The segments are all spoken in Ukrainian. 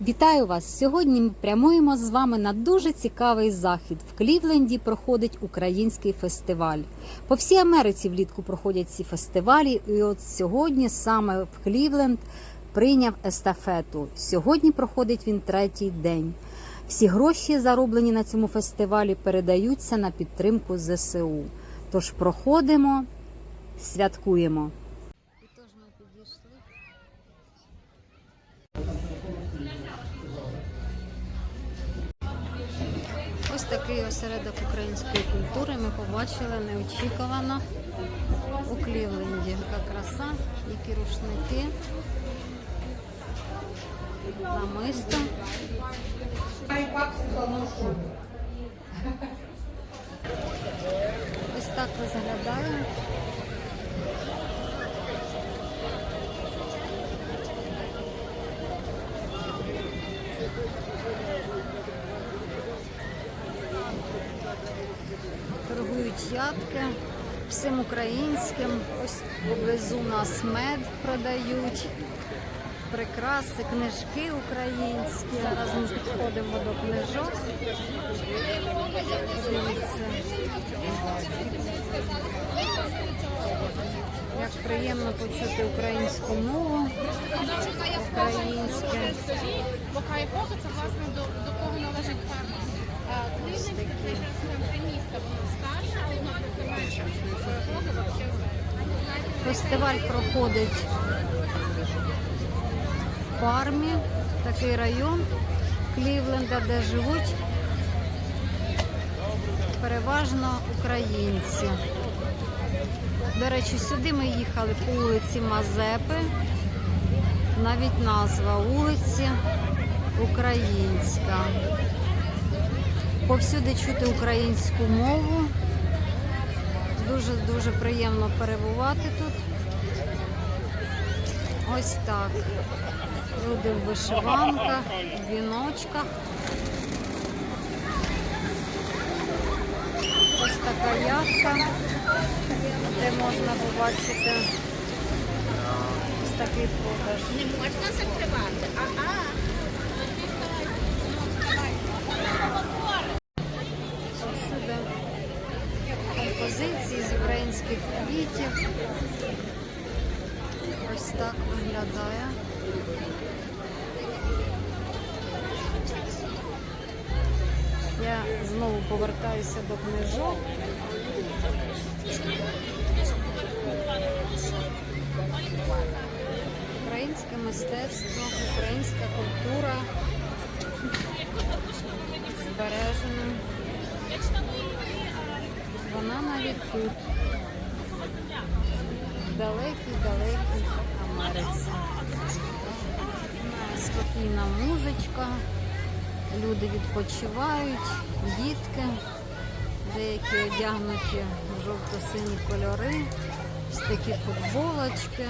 Вітаю вас! Сьогодні ми прямуємо з вами на дуже цікавий захід. В Клівленді проходить український фестиваль. По всій Америці влітку проходять ці фестивалі, і от сьогодні саме в Клівленд прийняв естафету. Сьогодні проходить він третій день. Всі гроші, зароблені на цьому фестивалі, передаються на підтримку ЗСУ. Тож проходимо, святкуємо. Такий осередок української культури ми побачили неочікувано у Клівленді. Яка краса, які рушники, намисто. Ось так виглядає. Торгують всім українським. Ось поблизу нас мед продають, прикраси, книжки українські. Зараз ми підходимо до книжок. Дивіться. Як приємно почути українську мову, українське. Це власне Фестиваль проходить в Пармі, такий район Клівленда, де живуть переважно українці. До речі, сюди ми їхали по вулиці Мазепи. Навіть назва вулиці Українська. Повсюди чути українську мову. Дуже дуже приємно перебувати тут. Ось так. Люди в вишиванках, в віночках. Ось така ядка, де можна побачити ось такий продаж. Не можна Ось так виглядає. Я знову повертаюся до книжок. Українське мистецтво, українська культура збережена. Вона навіть тут. В далекій-далекій Америці. Спокійна музичка. Люди відпочивають, дітки, деякі одягнуті в жовто-сині кольори, такі футболочки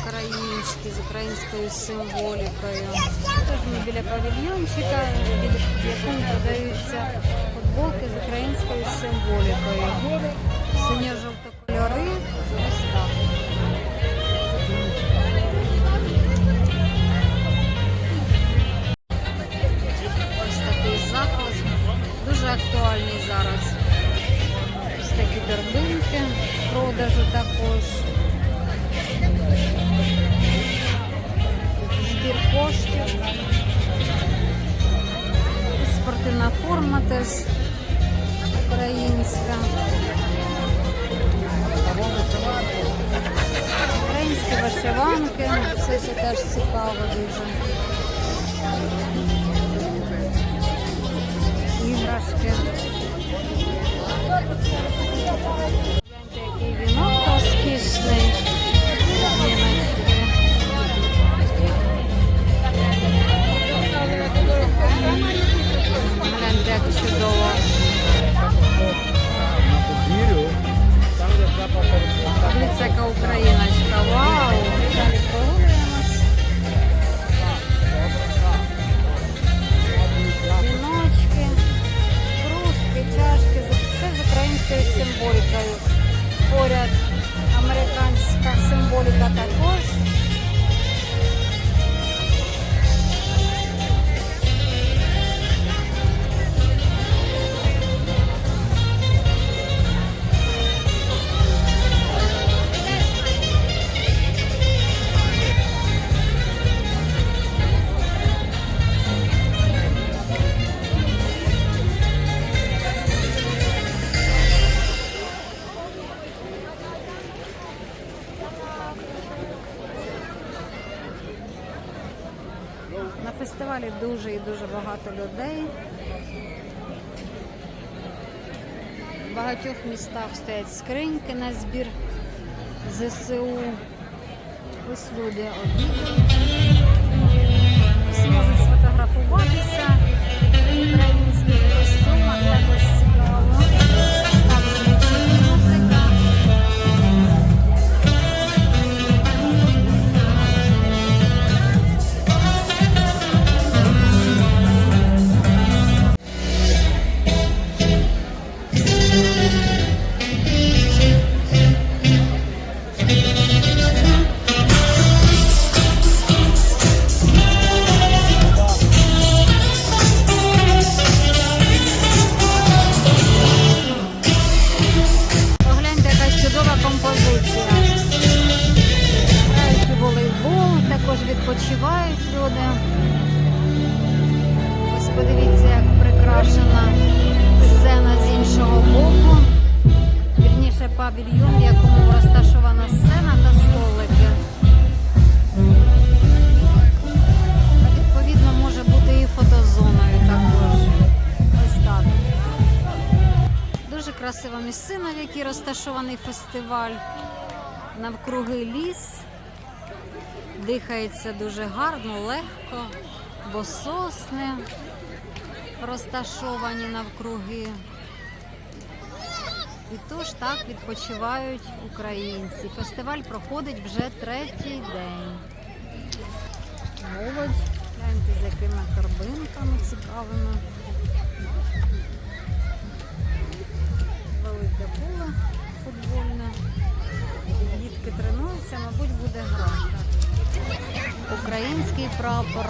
українські з українською символікою. Тож ми біля павільйончика, біля якому продаються футболки з українською символікою. Синьо-жовто кольори. Актуальний зараз. Ось такі торбинки продажу також. Фестивалі дуже і дуже багато людей. В багатьох містах стоять скриньки на збір ЗСУ. Ось люди обідають. Всі можуть сфотографуватися в українських розташований фестиваль. Навкруги ліс. Дихається дуже гарно, легко, бо сосни розташовані навкруги. І тож так відпочивають українці. Фестиваль проходить вже третій день. Молодь, гляньте, з якими торбинками цікавими. велике поле футбольне. Дітки тренуються, мабуть, буде гра. Український прапор,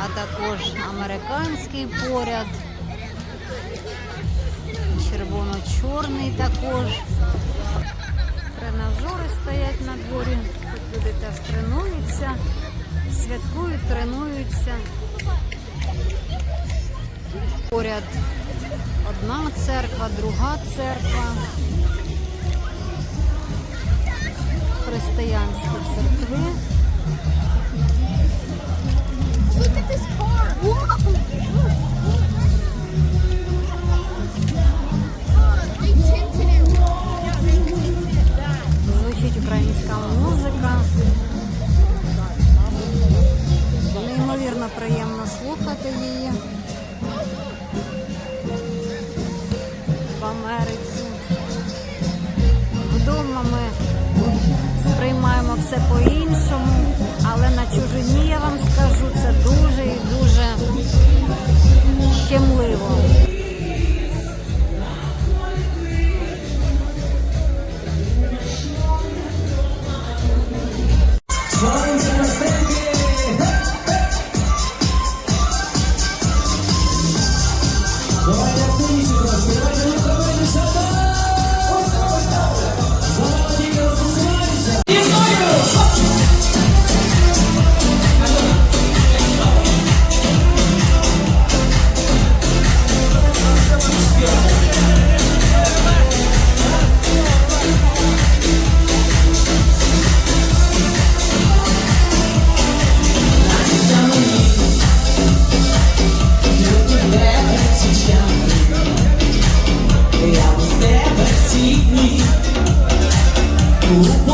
а також американський поряд. Червоно-чорний також. Тренажери стоять на дворі. Тут люди теж тренуються, святкують, тренуються. Поряд одна церква, друга церква. Християнські церкви. Звучить українська музика. Неймовірно приємно слухати її все по-іншому, але на чужині я вам скажу, це дуже і дуже щемливо. you.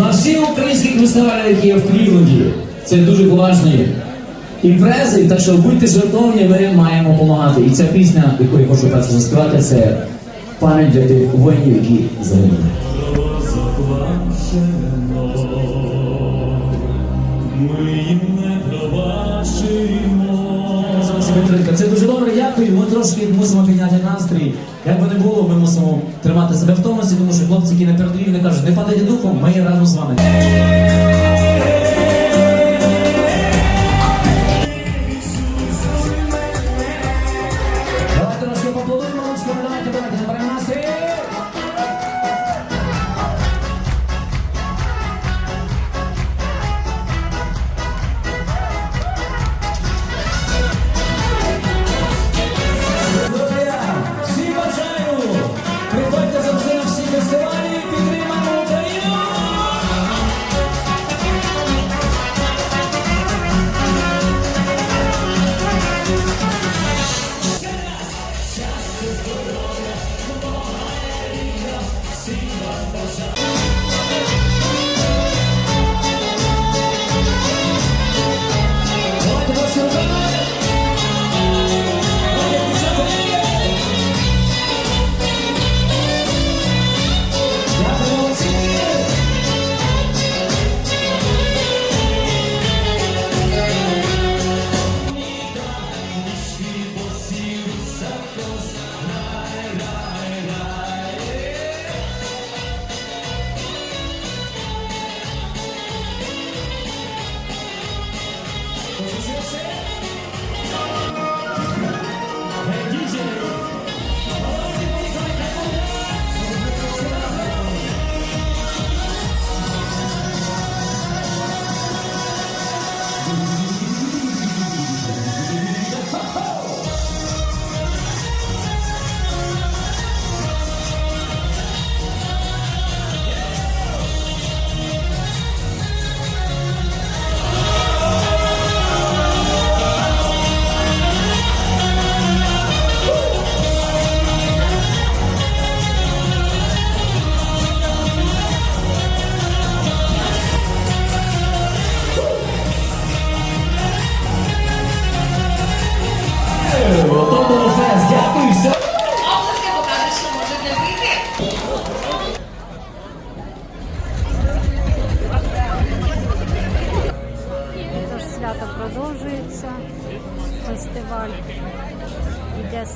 На всіх українських фестивалях, які є в Клівленді. Це дуже поважні імпрези, так що будьте жертовні, ми маємо допомагати. І ця пісня, яку я хочу перше заспівати, це пам'ять для тих воїнів, які загинули. Ми. Це дуже добре, дякую. Ми трошки мусимо підняти настрій. Як би не було, ми мусимо тримати себе в тонусі, тому що хлопці, які на передовій, вони кажуть, не падайте духом, ми разом з вами.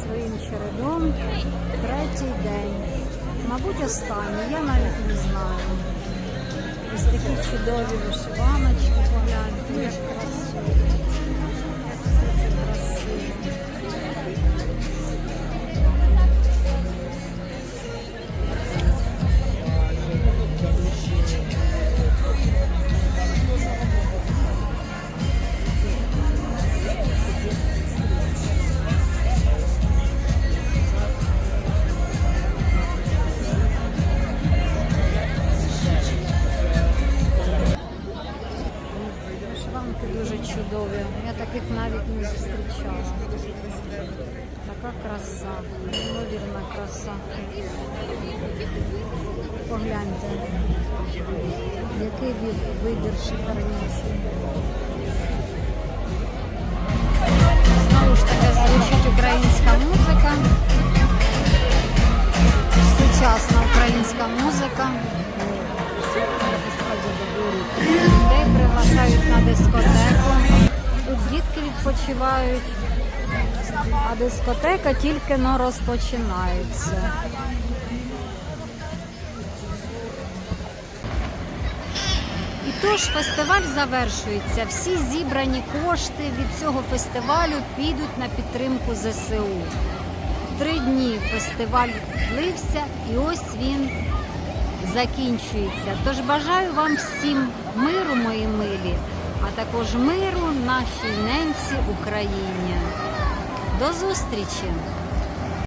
Своїм чередом. Третій день. Мабуть, останній, я навіть не знаю. Ось такі чудові вишиваночки, погляньте, краса. Погляньте, який вибір шикарніший. Знову ж таки звучить українська музика. Сучасна українська музика. Людей приглашають на дискотеку. Тут дітки відпочивають, а дискотека тільки но розпочинається. І тож фестиваль завершується. Всі зібрані кошти від цього фестивалю підуть на підтримку ЗСУ. Три дні фестиваль влився, і ось він закінчується. Тож бажаю вам всім миру, мої милі, а також миру нашій ненці Україні. До зустрічі!